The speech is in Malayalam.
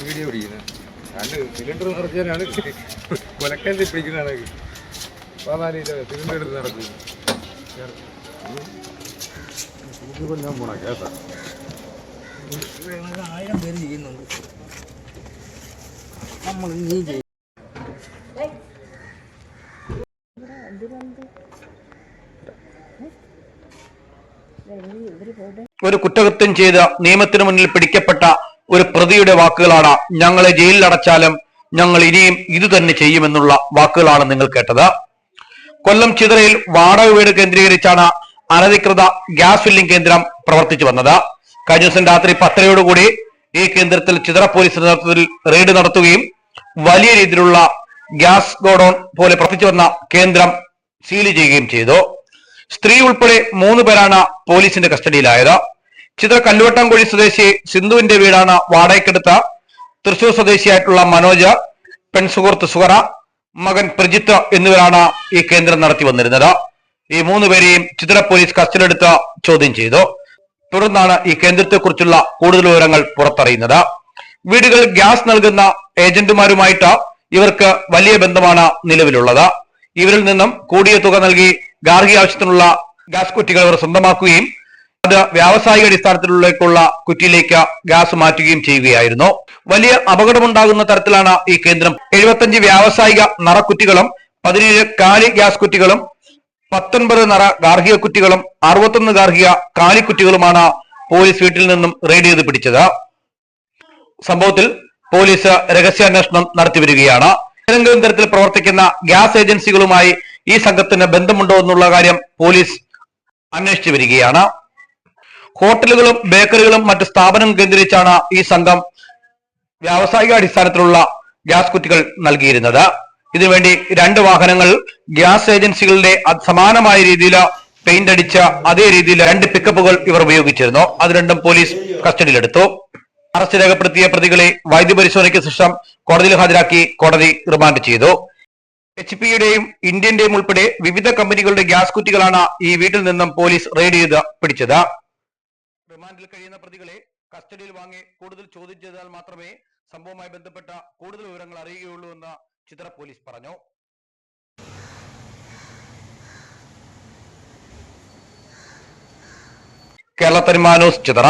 വീഡിയോ സിലിണ്ടർ ഞാൻ പേര് നമ്മൾ നീ ഒരു കുറ്റകൃത്യം ചെയ്ത് നിയമത്തിനു മുന്നിൽ പിടിക്കപ്പെട്ട ഒരു പ്രതിയുടെ വാക്കുകളാണ് ഞങ്ങളെ ജയിലിൽ അടച്ചാലും ഞങ്ങൾ ഇനിയും ഇത് തന്നെ ചെയ്യുമെന്നുള്ള വാക്കുകളാണ് നിങ്ങൾ കേട്ടത്. കൊല്ലം ചിതറയിൽ വാടക വീട് കേന്ദ്രീകരിച്ചാണ് അനധികൃത ഗ്യാസ് ഫില്ലിംഗ് കേന്ദ്രം പ്രവർത്തിച്ചു വന്നത്. കഴിഞ്ഞ ദിവസം രാത്രി പത്തരയോടുകൂടി ഈ കേന്ദ്രത്തിൽ ചിതറ പോലീസ് നേതൃത്വത്തിൽ റെയ്ഡ് നടത്തുകയും വലിയ രീതിയിലുള്ള ഗ്യാസ് ഗോഡൌൺ പോലെ പ്രവർത്തിച്ചു വന്ന കേന്ദ്രം സീൽ ചെയ്യുകയും ചെയ്തു. സ്ത്രീ ഉൾപ്പെടെ മൂന്ന് പേരാണ് പോലീസിന്റെ കസ്റ്റഡിയിലായത്. ചിത്ര കല്ലുവട്ടംകുഴി സ്വദേശി സിന്ധുവിന്റെ വീടാണ് വാടകയ്ക്കെടുത്ത. തൃശൂർ സ്വദേശിയായിട്ടുള്ള മനോജ് പെൺസുഹൃത്ത് സുഹറ മകൻ പ്രജിത്ത് എന്നിവരാണ് ഈ കേന്ദ്രം നടത്തി വന്നിരുന്നത്. ഈ മൂന്ന് പേരെയും ചിത്ര പോലീസ് കസ്റ്റഡി കസ്റ്റഡിയെടുത്ത് ചോദ്യം ചെയ്തു. തുടർന്നാണ് ഈ കേന്ദ്രത്തെക്കുറിച്ചുള്ള കൂടുതൽ വിവരങ്ങൾ പുറത്തറിയുന്നത്. വീടുകൾ ഗ്യാസ് നൽകുന്ന ഏജന്റുമാരുമായിട്ട് ഇവർക്ക് വലിയ ബന്ധമാണ് നിലവിലുള്ളത്. ഇവരിൽ നിന്നും കൂടിയ തുക നൽകി ഗാർഹിക ആവശ്യത്തിനുള്ള ഗ്യാസ് കുറ്റികൾ ഇവർ സ്വന്തമാക്കുകയും അത് വ്യാവസായിക അടിസ്ഥാനത്തിലുള്ള കുറ്റിയിലേക്ക് ഗ്യാസ് മാറ്റുകയും ചെയ്യുകയായിരുന്നു. വലിയ അപകടമുണ്ടാകുന്ന തരത്തിലാണ് ഈ കേന്ദ്രം എഴുപത്തഞ്ച് വ്യാവസായിക നറക്കുറ്റികളും പതിനേഴ് കാലി ഗ്യാസ് കുറ്റികളും പത്തൊൻപത് നറ ഗാർഹിക കുറ്റികളും അറുപത്തൊന്ന് ഗാർഹിക കാലിക്കുറ്റികളുമാണ് പോലീസ് വീട്ടിൽ നിന്നും റെയ്ഡ് ചെയ്ത് പിടിച്ചത്. സംഭവത്തിൽ പോലീസ് രഹസ്യാന്വേഷണം നടത്തിവരികയാണ് ഏതെങ്കിലും തരത്തിൽ പ്രവർത്തിക്കുന്ന ഗ്യാസ് ഏജൻസികളുമായി ഈ സംഘത്തിന് ബന്ധമുണ്ടോ എന്നുള്ള കാര്യം പോലീസ് അന്വേഷിച്ചു വരികയാണ്. ഹോട്ടലുകളും ബേക്കറികളും മറ്റ് സ്ഥാപനം കേന്ദ്രീകരിച്ചാണ് ഈ സംഘം വ്യാവസായിക അടിസ്ഥാനത്തിലുള്ള ഗ്യാസ് കുറ്റികൾ നൽകിയിരുന്നത്. ഇതിനുവേണ്ടി രണ്ട് വാഹനങ്ങൾ ഗ്യാസ് ഏജൻസികളുടെ സമാനമായ രീതിയിൽ പെയിന്റ് അടിച്ച അതേ രീതിയിൽ രണ്ട് പിക്കപ്പുകൾ ഇവർ ഉപയോഗിച്ചിരുന്നു. അത് രണ്ടും പോലീസ് കസ്റ്റഡിയിലെടുത്തു. അറസ്റ്റ് രേഖപ്പെടുത്തിയ പ്രതികളെ വൈദ്യ പരിശോധനയ്ക്ക് ശേഷം കോടതിയിൽ ഹാജരാക്കി കോടതി റിമാൻഡ് ചെയ്തു. എച്ച് പിയുടെയും ഇന്ത്യന്റെയും ഉൾപ്പെടെ വിവിധ കമ്പനികളുടെ ഗ്യാസ് കുറ്റികളാണ് ഈ വീട്ടിൽ നിന്നും പോലീസ് റെയ്ഡ് ചെയ്ത് പിടിച്ചത്. റിമാൻഡിൽ കഴിയുന്ന പ്രതികളെ കസ്റ്റഡിയിൽ വാങ്ങി കൂടുതൽ ചോദ്യം ചെയ്താൽ മാത്രമേ സംഭവവുമായി ബന്ധപ്പെട്ട കൂടുതൽ വിവരങ്ങൾ അറിയുകയുള്ളൂ എന്ന് ചിത്ര പോലീസ് പറഞ്ഞു. കേരള തനിമാനോസ് ചിതറ.